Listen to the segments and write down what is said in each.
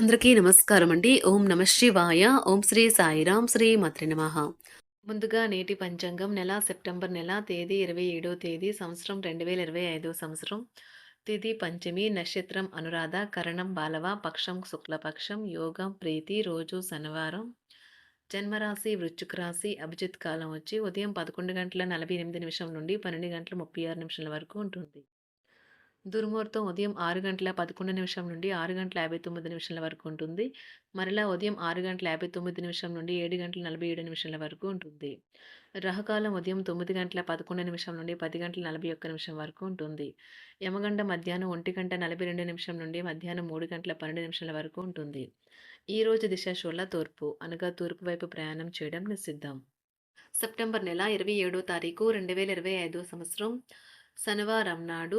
అందరికీ నమస్కారం అండి ఓం నమ శివాయ. ఓం శ్రీ సాయిరాం శ్రీ మాత్రి నమ. ముందుగా నేటి పంచాంగం నెల సెప్టెంబర్ నెల తేదీ ఇరవై ఏడో తేదీ సంవత్సరం రెండు వేల ఇరవై ఐదో సంవత్సరం. తిథి పంచమి నక్షత్రం అనురాధ కరణం బాలవ పక్షం శుక్లపక్షం యోగం ప్రీతి రోజు శనివారం. జన్మరాశి వృశ్చిక రాశి అభిజిత్ కాలం వచ్చి ఉదయం పదకొండు గంటల నలభై ఎనిమిది నిమిషం నుండి పన్నెండు గంటల ముప్పై ఆరు నిమిషాల వరకు ఉంటుంది. దుర్ముహూర్తం ఉదయం ఆరు గంటల పదకొండు నిమిషం నుండి ఆరు గంటల యాభై తొమ్మిది నిమిషాల వరకు ఉంటుంది. మరలా ఉదయం ఆరు గంటల యాభై తొమ్మిది నిమిషం నుండి ఏడు గంటల నలభై ఏడు నిమిషాల వరకు ఉంటుంది. రహకాలం ఉదయం తొమ్మిది గంటల పదకొండు నిమిషం నుండి పది గంటల నలభై ఒక్క నిమిషం వరకు ఉంటుంది. యమగండ మధ్యాహ్నం ఒంటి గంట నలభై రెండు నిమిషం నుండి మధ్యాహ్నం మూడు గంటల పన్నెండు నిమిషాల వరకు ఉంటుంది. ఈ రోజు దిశ షోల తూర్పు అనగా తూర్పు వైపు ప్రయాణం చేయడం నిషిద్ధం. సెప్టెంబర్ నెల ఇరవై ఏడో తారీఖు రెండు వేల ఇరవై ఐదో సంవత్సరం. శనివారం నాడు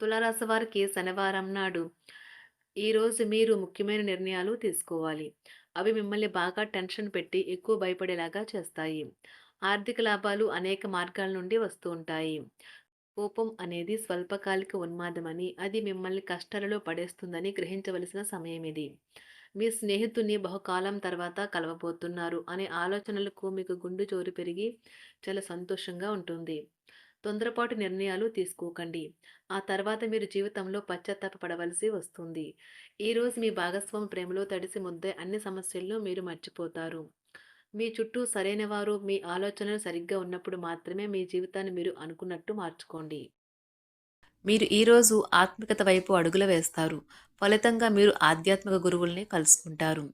తులారాశి వారికి శనివారం నాడు ఈరోజు మీరు ముఖ్యమైన నిర్ణయాలు తీసుకోవాలి. అవి మిమ్మల్ని బాగా టెన్షన్ పెట్టి ఎక్కువ భయపడేలాగా చేస్తాయి. ఆర్థిక లాభాలు అనేక మార్గాల నుండి వస్తూ ఉంటాయి. కోపం అనేది స్వల్పకాలిక ఉన్మాదమని అది మిమ్మల్ని కష్టాలలో పడేస్తుందని గ్రహించవలసిన సమయం ఇది. మీ స్నేహితుని బహుకాలం తర్వాత కలవబోతున్నారు అనే ఆలోచనలకు మీకు గుండు చోరు పెరిగి చాలా సంతోషంగా ఉంటుంది. తొందరపాటు నిర్ణయాలు తీసుకోకండి. ఆ తర్వాత మీరు జీవితంలో పశ్చాత్తాపడవలసి వస్తుంది. ఈరోజు మీ భాగస్వామి ప్రేమలో తడిసి ముద్దే అన్ని సమస్యలను మీరు మర్చిపోతారు. మీ చుట్టూ సరైన వారు మీ ఆలోచనలు సరిగ్గా ఉన్నప్పుడు మాత్రమే మీ జీవితాన్ని మీరు అనుకున్నట్టు మార్చుకోండి. మీరు ఈరోజు ఆత్మికత వైపు అడుగులు వేస్తారు. ఫలితంగా మీరు ఆధ్యాత్మిక గురువుల్ని కలుసుకుంటారు.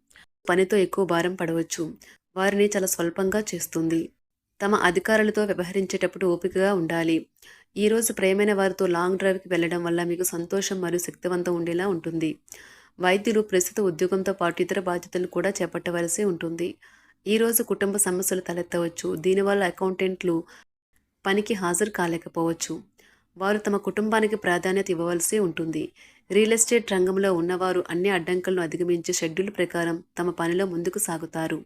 పనితో ఎక్కువ భారం పడవచ్చు. వారిని చాలా స్వల్పంగా చేస్తుంది. తమ అధికారులతో వ్యవహరించేటప్పుడు ఓపికగా ఉండాలి. ఈరోజు ప్రేమైన వారితో లాంగ్ డ్రైవ్కి వెళ్ళడం వల్ల మీకు సంతోషం మరియు శక్తివంతం ఉండేలా ఉంటుంది. వైద్యులు ప్రస్తుత ఉద్యోగంతో పాటు ఇతర బాధ్యతలు కూడా చేపట్టవలసి ఉంటుంది. ఈరోజు కుటుంబ సమస్యలు తలెత్తవచ్చు. దీనివల్ల అకౌంటెంట్లు పనికి హాజరు కాలేకపోవచ్చు. వారు తమ కుటుంబానికి ప్రాధాన్యత ఇవ్వవలసి ఉంటుంది. రియల్ ఎస్టేట్ రంగంలో ఉన్నవారు అన్ని అడ్డంకులను అధిగమించి షెడ్యూల్ ప్రకారం తమ పనిలో ముందుకు సాగుతారు.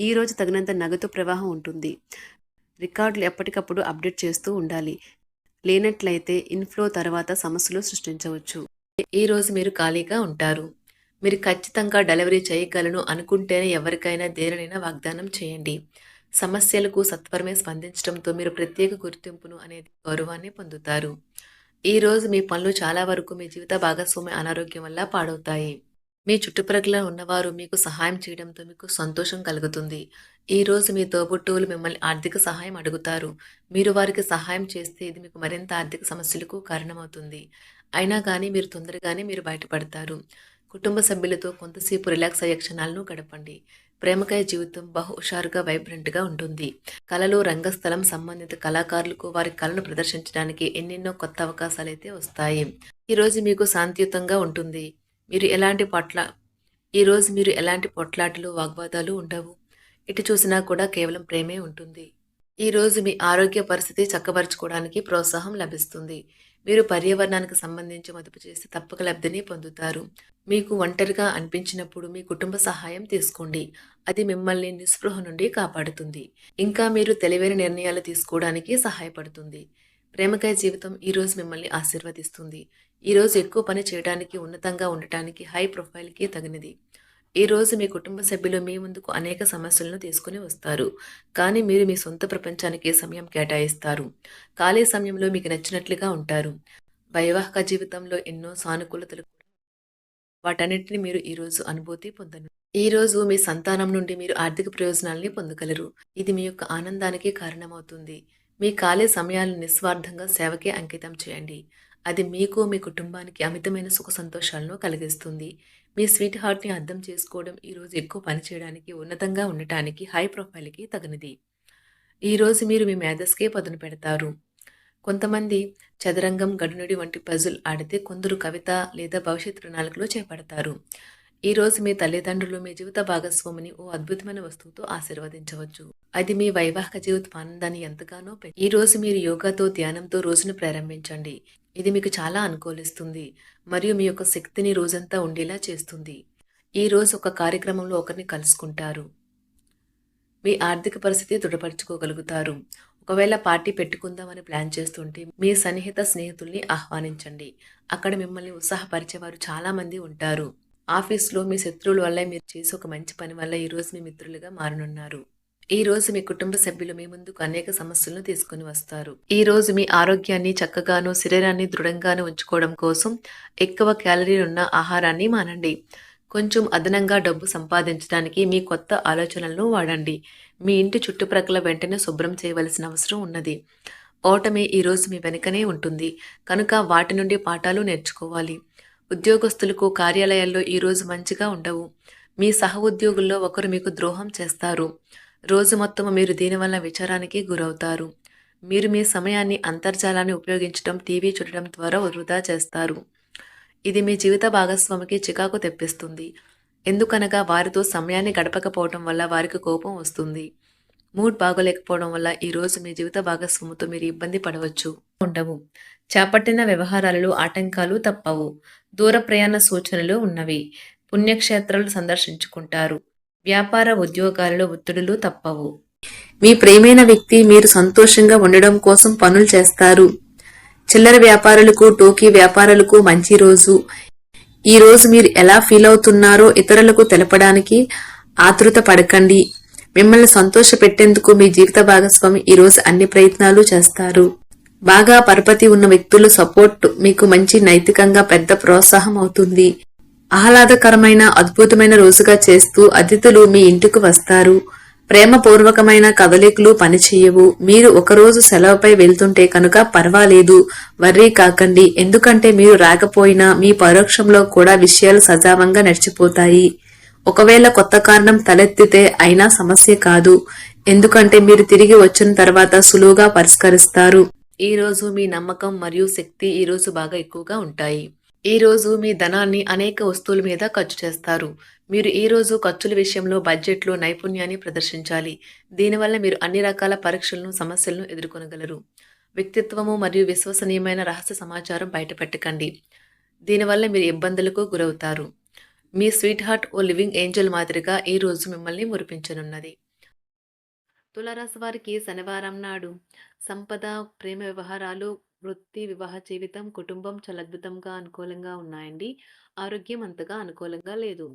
ఈరోజు తగినంత నగదు ప్రవాహం ఉంటుంది. రికార్డులు ఎప్పటికప్పుడు అప్డేట్ చేస్తూ ఉండాలి. లేనట్లయితే ఇన్ఫ్లో తర్వాత సమస్యలు సృష్టించవచ్చు. ఈరోజు మీరు ఖాళీగా ఉంటారు. మీరు ఖచ్చితంగా డెలివరీ చేయగలను అనుకుంటేనే ఎవరికైనా దేనినైనా వాగ్దానం చేయండి. సమస్యలకు సత్వరమే స్పందించడంతో మీరు ప్రత్యేక గుర్తింపును అనేది గౌరవాన్ని పొందుతారు. ఈరోజు మీ పనులు చాలా వరకు మీ జీవిత భాగస్వామి అనారోగ్యం వల్ల పాడవుతాయి. మీ చుట్టుప్రక్కల ఉన్నవారు మీకు సహాయం చేయడంతో మీకు సంతోషం కలుగుతుంది. ఈరోజు మీ తోబుట్టువులు మిమ్మల్ని ఆర్థిక సహాయం అడుగుతారు. మీరు వారికి సహాయం చేస్తే ఇది మీకు మరింత ఆర్థిక సమస్యలకు కారణమవుతుంది. అయినా కానీ మీరు తొందరగానే మీరు బయటపడతారు. కుటుంబ సభ్యులతో కొంతసేపు రిలాక్స్ అయ్యే క్షణాలను గడపండి. ప్రేమకాయ జీవితం బహు హుషారుగా వైబ్రెంట్గా ఉంటుంది. కళలు రంగస్థలం సంబంధిత కళాకారులకు వారి కళను ప్రదర్శించడానికి ఎన్నెన్నో కొత్త అవకాశాలు అయితే వస్తాయి ఈరోజు మీకు శాంతియుతంగా ఉంటుంది. మీరు ఎలాంటి పొట్లా ఈరోజు మీరు ఎలాంటి పొట్లాటలు వాగ్వాదాలు ఉండవు. ఎటు చూసినా కూడా కేవలం ప్రేమే ఉంటుంది. ఈరోజు మీ ఆరోగ్య పరిస్థితి చక్కబరుచుకోవడానికి ప్రోత్సాహం లభిస్తుంది. మీరు పర్యావరణానికి సంబంధించి మదుపు చేసి తప్పక లబ్ధిని పొందుతారు. మీకు ఒంటరిగా అనిపించినప్పుడు మీ కుటుంబ సహాయం తీసుకోండి. అది మిమ్మల్ని నిస్పృహ నుండి కాపాడుతుంది. ఇంకా మీరు తెలివైన నిర్ణయాలు తీసుకోవడానికి సహాయపడుతుంది. ప్రేమకాయ జీవితం ఈరోజు మిమ్మల్ని ఆశీర్వదిస్తుంది. ఈరోజు ఎక్కువ పని చేయడానికి ఉన్నతంగా ఉండటానికి హై ప్రొఫైల్కి తగినది. ఈరోజు మీ కుటుంబ సభ్యులు మీ ముందుకు అనేక సమస్యలను తీసుకుని వస్తారు. కానీ మీరు మీ సొంత ప్రపంచానికి సమయం కేటాయిస్తారు? ఖాళీ సమయంలో మీకు నచ్చినట్లుగా ఉంటారు. వైవాహిక జీవితంలో ఎన్నో సానుకూలతలు వాటన్నిటిని మీరు ఈరోజు అనుభూతి పొందను. ఈరోజు మీ సంతానం నుండి మీరు ఆర్థిక ప్రయోజనాల్ని పొందగలరు. ఇది మీ యొక్క ఆనందానికి కారణమవుతుంది. మీ ఖాళీ సమయాలను నిస్వార్థంగా సేవకే అంకితం చేయండి. అది మీకు మీ కుటుంబానికి అమితమైన సుఖ సంతోషాలను కలిగిస్తుంది. మీ స్వీట్ హార్ట్ని అర్థం చేసుకోవడం ఈరోజు ఎక్కువ పని చేయడానికి ఉన్నతంగా ఉండటానికి హై ప్రొఫైల్కి తగినది. ఈరోజు మీరు మీ మేధస్కే పదును పెడతారు. కొంతమంది చదరంగం గడునుడి వంటి పజుల్ ఆడితే కొందరు కవిత లేదా భవిష్యత్ ప్రణాళికలో చేపడతారు. ఈ రోజు మీ తల్లిదండ్రులు మీ జీవిత భాగస్వామిని ఓ అద్భుతమైన వస్తువుతో ఆశీర్వదించవచ్చు. అది మీ వైవాహిక జీవిత ఆనందాన్ని ఎంతగానో ఈ రోజు మీరు యోగాతో ధ్యానంతో రోజును ప్రారంభించండి. ఇది మీకు చాలా అనుకూలిస్తుంది. మరియు మీ యొక్క శక్తిని రోజంతా ఉండేలా చేస్తుంది. ఈ రోజు ఒక కార్యక్రమంలో ఒకరిని కలుసుకుంటారు. మీ ఆర్థిక పరిస్థితి దృఢపరచుకోగలుగుతారు. ఒకవేళ పార్టీ పెట్టుకుందామని ప్లాన్ చేస్తుంటే మీ సన్నిహిత స్నేహితుల్ని ఆహ్వానించండి. అక్కడ మిమ్మల్ని ఉత్సాహపరిచేవారు చాలామంది ఉంటారు. ఆఫీస్లో మీ శత్రువుల వల్ల మీరు చేసే ఒక మంచి పని వల్ల ఈ రోజు మీ మిత్రులుగా మారనున్నారు. ఈ రోజు మీ కుటుంబ సభ్యులు మీ ముందుకు అనేక సమస్యలను తీసుకుని వస్తారు. ఈ రోజు మీ ఆరోగ్యాన్ని చక్కగాను శరీరాన్ని దృఢంగాను ఉంచుకోవడం కోసం ఎక్కువ క్యాలరీలు ఉన్న ఆహారాన్ని మానండి. కొంచెం అదనంగా డబ్బు సంపాదించడానికి మీ కొత్త ఆలోచనలను వాడండి. మీ ఇంటి చుట్టుప్రక్కల వెంటనే శుభ్రం చేయవలసిన అవసరం ఉన్నది. ఓటమి ఈరోజు మీ వెనుకనే ఉంటుంది. కనుక వాటి నుండి పాఠాలు నేర్చుకోవాలి. ఉద్యోగస్తులకు కార్యాలయాల్లో ఈరోజు మంచిగా ఉండవు. మీ సహ ఉద్యోగుల్లో ఒకరు మీకు ద్రోహం చేస్తారు. రోజు మొత్తం మీరు దీనివల్ల విచారానికి గురవుతారు. మీరు మీ సమయాన్ని అంతర్జాలాన్ని ఉపయోగించడం టీవీ చూడటం ద్వారా వృధా చేస్తారు. ఇది మీ జీవిత భాగస్వామికి చికాకు తెప్పిస్తుంది. ఎందుకనగా వారితో సమయాన్ని గడపకపోవడం వల్ల వారికి కోపం వస్తుంది. మూడ్ బాగోలేకపోవడం వల్ల ఈరోజు మీ జీవిత భాగస్వామితో మీరు ఇబ్బంది పడవచ్చు. ఉండవు. చేపట్టిన వ్యవహారాలలో ఆటంకాలు తప్పవు. దూర ప్రయాణ సూచనలు ఉన్నవి. పుణ్యక్షేత్రాలు సందర్శించుకుంటారు. వ్యాపార ఉద్యోగాలలో ఒత్తిడులు తప్పవు. మీ ప్రేమైన వ్యక్తి మీరు సంతోషంగా ఉండడం కోసం పనులు చేస్తారు. చిల్లర వ్యాపారులకు టోకీ వ్యాపారులకు మంచి రోజు. ఈ రోజు మీరు ఎలా ఫీల్ అవుతున్నారో ఇతరులకు తెలపడానికి ఆతృత పడకండి. మిమ్మల్ని సంతోష పెట్టేందుకు మీ జీవిత భాగస్వామి ఈ రోజు అన్ని ప్రయత్నాలు చేస్తారు. బాగా పరపతి ఉన్న వ్యక్తుల సపోర్ట్ మీకు మంచి నైతికంగా పెద్ద ప్రోత్సాహం అవుతుంది. ఆహ్లాదకరమైన అద్భుతమైన రోజుగా చేస్తూ అతిథులు మీ ఇంటికి వస్తారు. ప్రేమపూర్వకమైన కదలికలు పనిచేయవు. మీరు ఒకరోజు సెలవుపై వెళ్తుంటే కనుక పర్వాలేదు. వర్రీ కాకండి. ఎందుకంటే మీరు రాకపోయినా మీ పరోక్షంలో కూడా విషయాలు సజావంగా నడిచిపోతాయి. ఒకవేళ కొత్త కారణం తలెత్తితే అయినా సమస్య కాదు. ఎందుకంటే మీరు తిరిగి వచ్చిన తర్వాత సులువుగా పరిష్కరిస్తారు. ఈ రోజు మీ నమ్మకం మరియు శక్తి ఈ రోజు బాగా ఎక్కువగా ఉంటాయి. ఈ రోజు మీ ధనాన్ని అనేక వస్తువుల మీద ఖర్చు చేస్తారు. మీరు ఈ రోజు ఖర్చుల విషయంలో బడ్జెట్లో నైపుణ్యాన్ని ప్రదర్శించాలి. దీనివల్ల మీరు అన్ని రకాల పరీక్షలను సమస్యలను ఎదుర్కొనగలరు. వ్యక్తిత్వము మరియు విశ్వసనీయమైన రహస్య సమాచారం బయటపెట్టకండి. దీనివల్ల మీరు ఇబ్బందులకు గురవుతారు. మీ sweet heart oh living angel మాదిరిగా ఈ రోజు మిమ్మల్ని మురిపించనున్నది. తులారాశి వారికి శనివారం నాడు సంపద ప్రేమ వ్యవహారాలు వృత్తి వివాహ జీవితం కుటుంబం చాలా అద్భుతంగా అనుకూలంగా ఉన్నాయండి. ఆరోగ్యం అంతగా అనుకూలంగా లేదు.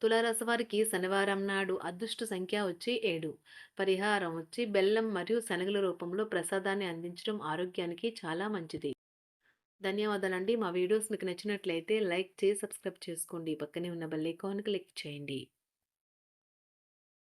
తులారాశి వారికి శనివారం నాడు అదృష్ట సంఖ్య వచ్చి ఏడు. పరిహారం వచ్చి బెల్లం మరియు శనగల రూపంలో ప్రసాదాన్ని అందించడం ఆరోగ్యానికి చాలా మంచిది. ధన్యవాదాలండి. మా వీడియోస్ మీకు నచ్చినట్లయితే లైక్ చేసి సబ్స్క్రైబ్ చేసుకోండి. పక్కనే ఉన్న బెల్ ఐకాన్ క్లిక్ చేయండి.